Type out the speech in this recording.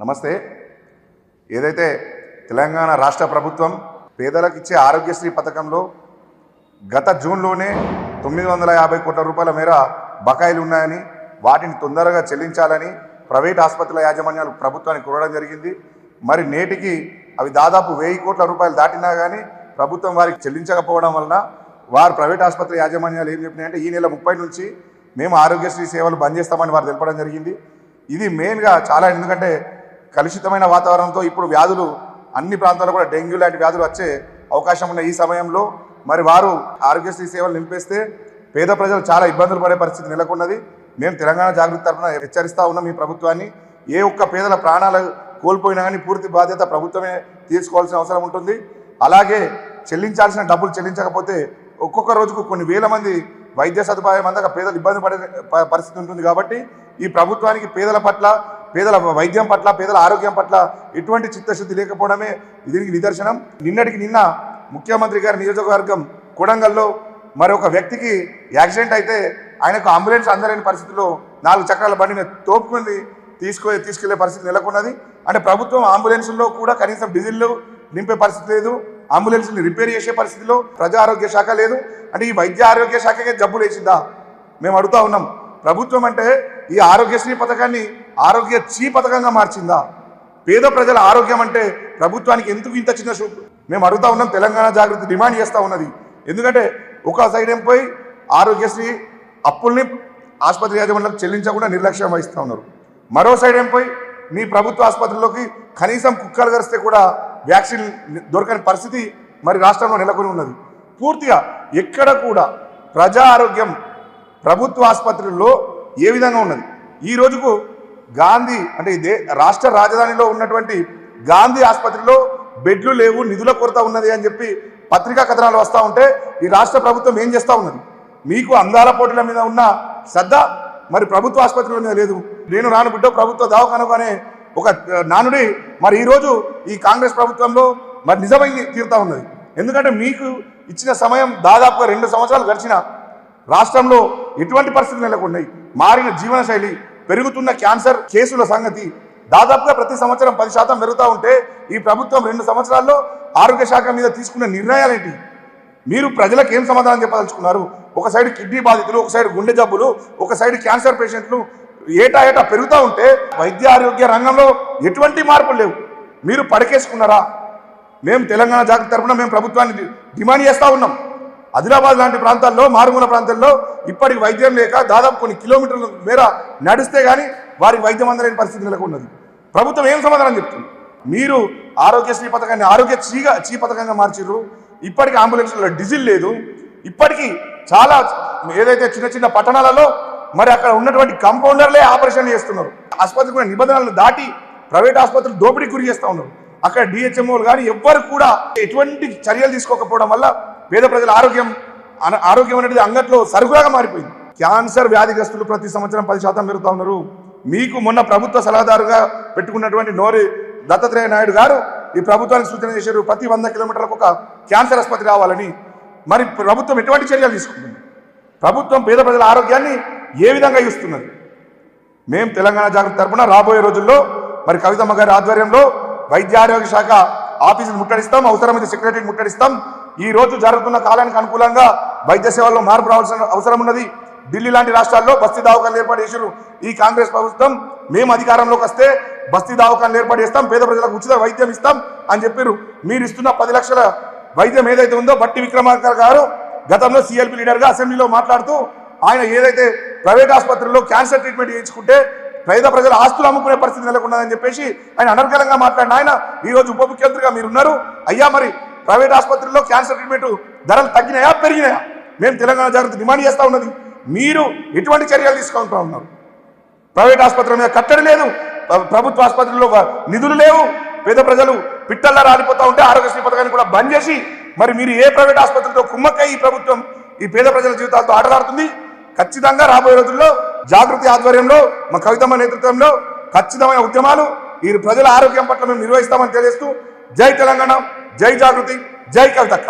నమస్తే. ఏదైతే తెలంగాణ రాష్ట్ర ప్రభుత్వం పేదలకు ఇచ్చే ఆరోగ్యశ్రీ పథకంలో గత జూన్లోనే తొమ్మిది వందల యాభై కోట్ల రూపాయల మేర బకాయిలు ఉన్నాయని వాటిని తొందరగా చెల్లించాలని ప్రైవేట్ ఆసుపత్రుల యాజమాన్యాలు ప్రభుత్వానికి కోరడం జరిగింది. మరి నేటికి అవి దాదాపు వెయ్యి కోట్ల రూపాయలు దాటినా కానీ ప్రభుత్వం వారికి చెల్లించకపోవడం వలన వారు ప్రైవేట్ ఆసుపత్రి యాజమాన్యాలు ఏం చెప్పినాయంటే ఈ నెల ముప్పై నుంచి మేము ఆరోగ్యశ్రీ సేవలు బంద్ చేస్తామని వారు తెలపడం జరిగింది. ఇది మెయిన్గా చాలా ఎందుకంటే కలుషితమైన వాతావరణంతో ఇప్పుడు వ్యాధులు అన్ని ప్రాంతాల్లో కూడా డెంగ్యూ లాంటి వ్యాధులు వచ్చే అవకాశం ఉన్న ఈ సమయంలో మరి వారు ఆరోగ్యశ్రీ సేవలు నిలిపేస్తే పేద ప్రజలు చాలా ఇబ్బందులు పడే పరిస్థితి నెలకొన్నది. మేము తెలంగాణ జాగృతి తరఫున హెచ్చరిస్తా ఉన్నాం ఈ ప్రభుత్వాన్ని. ఏ ఒక్క పేదల ప్రాణాలు కోల్పోయినా కానీ పూర్తి బాధ్యత ప్రభుత్వమే తీసుకోవాల్సిన అవసరం ఉంటుంది. అలాగే చెల్లించాల్సిన డబ్బులు చెల్లించకపోతే ఒక్కొక్క రోజుకు కొన్ని వేల మంది వైద్య సదుపాయం అందక పేదలు ఇబ్బంది పడే ప- పరిస్థితి ఉంటుంది కాబట్టి ఈ ప్రభుత్వానికి పేదల పట్ల పేదల వైద్యం పట్ల పేదల ఆరోగ్యం పట్ల ఎటువంటి చిత్తశుద్ధి లేకపోవడమే దీనికి నిదర్శనం. నిన్నటికి నిన్న ముఖ్యమంత్రి గారి నియోజకవర్గం కొడంగల్లో మరి ఒక వ్యక్తికి యాక్సిడెంట్ అయితే ఆయనకు అంబులెన్స్ అందలేని పరిస్థితిలో నాలుగు చక్రాల బండిని తోపుకుని తీసుకు తీసుకెళ్ళే పరిస్థితి నెలకొన్నది. అంటే ప్రభుత్వం అంబులెన్స్లో కూడా కనీసం డీజిల్ నింపే పరిస్థితి లేదు. అంబులెన్స్ని రిపేర్ చేసే పరిస్థితిలో ప్రజా ఆరోగ్య శాఖ లేదు. అంటే ఈ వైద్య ఆరోగ్య శాఖకే జబ్బులు వేసిందా మేము అడుగుతా ఉన్నాం. ప్రభుత్వం అంటే ఈ ఆరోగ్యశ్రీ పథకాన్ని ఆరోగ్య చీ పథకంగా మార్చిందా? పేద ప్రజల ఆరోగ్యం అంటే ప్రభుత్వానికి ఎందుకు ఇంత చిన్న చూపు మేము అడుగుతా ఉన్నాం తెలంగాణ జాగృతి డిమాండ్ చేస్తూ ఉన్నది. ఎందుకంటే ఒక సైడ్ ఏం పోయి ఆరోగ్యశ్రీ అప్పుల్ని ఆసుపత్రి యాజమాన్యాలకు చెల్లించకుండా నిర్లక్ష్యం వహిస్తూ ఉన్నారు. మరో సైడ్ ఏం పోయి మీ ప్రభుత్వ ఆసుపత్రిలోకి కనీసం కుక్కలు గరిస్తే కూడా వ్యాక్సిన్ దొరకని పరిస్థితి మరి రాష్ట్రంలో నెలకొని ఉన్నది. పూర్తిగా ఎక్కడ కూడా ప్రజా ఆరోగ్యం ప్రభుత్వ ఆసుపత్రుల్లో ఏ విధంగా ఉన్నది? ఈ రోజుకు గాంధీ అంటే ఇదే రాష్ట్ర రాజధానిలో ఉన్నటువంటి గాంధీ ఆసుపత్రిలో బెడ్లు లేవు నిధుల కొరత ఉన్నది అని చెప్పి పత్రికా కథనాలు వస్తూ ఉంటే ఈ రాష్ట్ర ప్రభుత్వం ఏం చేస్తూ ఉన్నది? మీకు అందాల పోటీల మీద ఉన్న శ్రద్ధ మరి ప్రభుత్వ ఆసుపత్రుల మీద లేదు. నేను రాను బిడ్డ ప్రభుత్వ దవాఖానకు అనే ఒక నానుడి మరి ఈరోజు ఈ కాంగ్రెస్ ప్రభుత్వంలో మరి నిజమై తీరుతా ఉన్నది. ఎందుకంటే మీకు ఇచ్చిన సమయం దాదాపుగా రెండు సంవత్సరాలు గడిచిన రాష్ట్రంలో ఎటువంటి పరిస్థితులు నెలకొన్నాయి. మారిన జీవనశైలి పెరుగుతున్న క్యాన్సర్ కేసుల సంగతి దాదాపుగా ప్రతి సంవత్సరం పది శాతం పెరుగుతూ ఉంటే ఈ ప్రభుత్వం రెండు సంవత్సరాల్లో ఆరోగ్య శాఖ మీద తీసుకున్న నిర్ణయాలేంటి మీరు ప్రజలకు ఏం సమాధానం చెప్పదలుచుకున్నారు? ఒక సైడ్ కిడ్నీ బాధితులు ఒక సైడ్ గుండె జబ్బులు ఒక సైడ్ క్యాన్సర్ పేషెంట్లు ఏటా ఏటా పెరుగుతూ ఉంటే వైద్య ఆరోగ్య రంగంలో ఎటువంటి మార్పులు లేవు. మీరు పడకేసుకున్నారా? మేము తెలంగాణ జాగ్రత్త తరఫున మేము ప్రభుత్వాన్ని డిమాండ్ చేస్తూ ఉన్నాం. ఆదిలాబాద్ లాంటి ప్రాంతాల్లో మారుమూల ప్రాంతాల్లో ఇప్పటికి వైద్యం లేక దాదాపు కొన్ని కిలోమీటర్ల మేర నడిస్తే కానీ వారికి వైద్యం అందలేని పరిస్థితి నెలకొన్నది. ప్రభుత్వం ఏం సమాధానం చెప్తుంది? మీరు ఆరోగ్యశ్రీ పథకాన్ని ఆరోగ్య చీగా చీ పథకంగా మార్చిర్రు. ఇప్పటికి అంబులెన్స్లో డీజిల్ లేదు. ఇప్పటికీ చాలా ఏదైతే చిన్న చిన్న పట్టణాలలో మరి అక్కడ ఉన్నటువంటి కంపౌండర్లే ఆపరేషన్ చేస్తున్నారు. ఆసుపత్రి కూడా నిబంధనలను దాటి ప్రైవేట్ ఆసుపత్రులు దోపిడీకి గురి చేస్తూ ఉన్నారు. అక్కడ డిహెచ్ఎంఓలు కానీ ఎవ్వరు కూడా ఎటువంటి చర్యలు తీసుకోకపోవడం వల్ల పేద ప్రజల ఆరోగ్యం అన- ఆరోగ్యం అనేది అంగట్లో సరుకులాగా మారిపోయింది. క్యాన్సర్ వ్యాధిగ్రస్తులు ప్రతి సంవత్సరం పది శాతం పెరుగుతూ ఉన్నారు. మీకు మొన్న ప్రభుత్వ సలహాదారుగా పెట్టుకున్నటువంటి నోరి దత్తాత్రేయ నాయుడు గారు ఈ ప్రభుత్వానికి సూచన చేశారు ప్రతి వంద కిలోమీటర్లకు ఒక క్యాన్సర్ ఆసుపత్రి రావాలని. మరి ప్రభుత్వం ఎటువంటి చర్యలు తీసుకుంటుంది? ప్రభుత్వం పేద ప్రజల ఆరోగ్యాన్ని ఏ విధంగా ఇస్తున్నది మేము తెలంగాణ జాగ్రత్త తరపున రాబోయే రోజుల్లో మరి కవితమ్మ గారి ఆధ్వర్యంలో వైద్య ఆరోగ్య శాఖ ఆఫీసులు ముట్టడిస్తాం అవసరమైతే సెక్రటరీ ముట్టడిస్తాం ఈ రోజు జరుగుతున్న కాలానికి అనుకూలంగా వైద్య సేవల్లో మార్పు రావాల్సిన అవసరం ఉన్నది. ఢిల్లీ లాంటి రాష్ట్రాల్లో బస్తీ దావకాలు ఏర్పాటు చేశారు ఈ కాంగ్రెస్ ప్రభుత్వం. మేము అధికారంలోకి వస్తే బస్తీ దావకాలు ఏర్పాటు చేస్తాం పేద ప్రజలకు ఉచిత వైద్యం ఇస్తాం అని చెప్పారు మీరు ఇస్తున్న పది లక్షల వైద్యం ఏదైతే ఉందో బట్టి విక్రమార్కర్ గారు గతంలో సిఎల్పి లీడర్గా అసెంబ్లీలో మాట్లాడుతూ ఆయన ఏదైతే ప్రైవేట్ ఆసుపత్రుల్లో క్యాన్సర్ ట్రీట్మెంట్ చేయించుకుంటే పేద ప్రజల ఆస్తులు అమ్ముకునే పరిస్థితి నెలకొన్నదని చెప్పేసి ఆయన అనర్గలంగా మాట్లాడిన ఆయన. ఈ రోజు ఉప ముఖ్యమంత్రిగా మీరు ఉన్నారు అయ్యా మరి ప్రైవేట్ ఆసుపత్రుల్లో క్యాన్సర్ ట్రీట్మెంట్ ధరలు తగ్గినాయా పెరిగినాయా? మేము తెలంగాణ జాగ్రత్త డిమాండ్ చేస్తూ ఉన్నది. మీరు ఎటువంటి చర్యలు తీసుకుంటా ఉన్నారు? ప్రైవేట్ ఆసుపత్రుల మీద కట్టడి లేదు. ప్రభుత్వ ఆసుపత్రుల్లో నిధులు లేవు. పేద ప్రజలు పిట్టల్లా రాలిపోతూ ఉంటే ఆరోగ్యశ్రీ పథకాన్ని కూడా బంద్ చేసి మరి మీరు ఏ ప్రైవేట్ ఆసుపత్రితో కుమ్మక్కై ఈ ప్రభుత్వం ఈ పేద ప్రజల జీవితాలతో ఆటలాడుతుంది? ఖచ్చితంగా రాబోయే రోజుల్లో జాగృతి ఆధ్వర్యంలో మా కవితమ్మ నేతృత్వంలో ఖచ్చితమైన ఉద్యమాలు ఈ ప్రజల ఆరోగ్యం పట్ల మేము నిర్వహిస్తామని తెలియజేస్తూ జై తెలంగాణ. జై జాగృతి జై కవితక్క